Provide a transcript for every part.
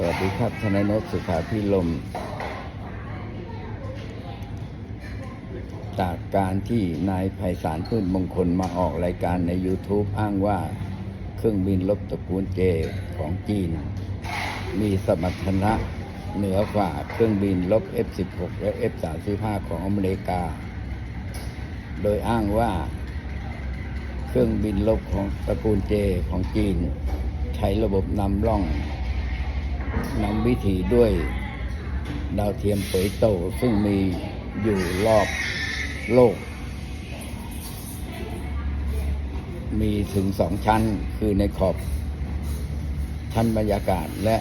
สวัสดีครับทนายนพสุขาพิลม จากการที่นายไพศาลพืชมงคลมาออกรายการใน YouTube อ้างว่าเครื่องบินลบตระกูลเจของจีน มีสมรรถนะเหนือกว่าเครื่องบินลบ F16 และ F35 ของอเมริกา โดยอ้างว่าเครื่องบินลบของตระกูลเจของจีน ใช้ระบบนำร่อง นำวิถีด้วยดาวเทียมเผยโตซึ่งมีอยู่รอบโลก มีถึงสองชั้นคือในขอบ ชั้นบรรยากาศและ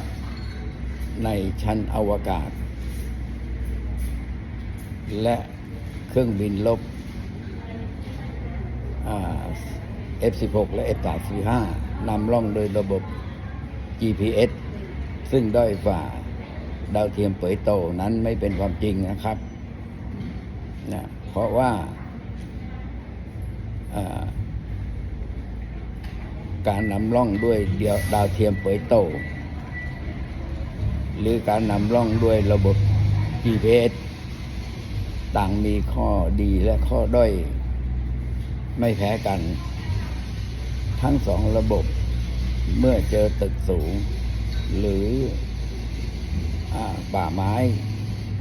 ในชั้นอวกาศ และเครื่องบินลบอ่า F16 และ F35 นำร่องโดยระบบ GPS ซึ่งด้อยฝ่าดาวเทียมเผยโตนั้นไม่เป็นความจริงนะครับนะเพราะว่าการนำร่องด้วยเดียวดาวเทียมเผยโต หรือการนำร่องด้วยระบบ GPS ต่างมีข้อดีและข้อด้อย ไม่แพ้กัน ทั้งสองระบบเมื่อเจอตึกสูง หรืออป่าไม้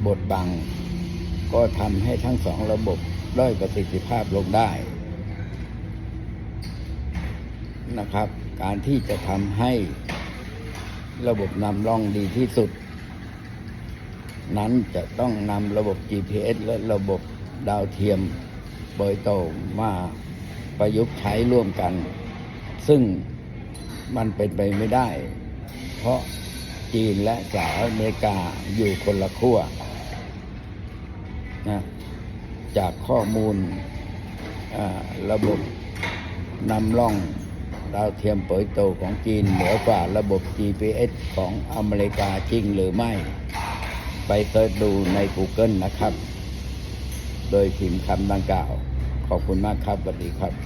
บดบัง ก็ทำให้ทั้งสองระบบด้อยประสิทธิภาพลงได้นะครับ การที่จะทำให้ระบบนำร่องดีที่สุด นั้นจะต้องนำระบบ GPS และระบบดาวเทียมโดยโตมาประยุกต์ใช้ร่วมกัน ซึ่งมันเป็นไปไม่ได้ เพราะจีนและสหรัฐอเมริกาอยู่คนละขั้วนะจากข้อมูลระบบนำร่องดาวเทียมเผยโตของจีนเหนือกว่าระบบ GPS ของอเมริกาจริงหรือไม่ ไปเสิร์ชดูใน Google นะครับ โดยพิมพ์คำดังกล่าว ขอบคุณมากครับสวัสดีครับ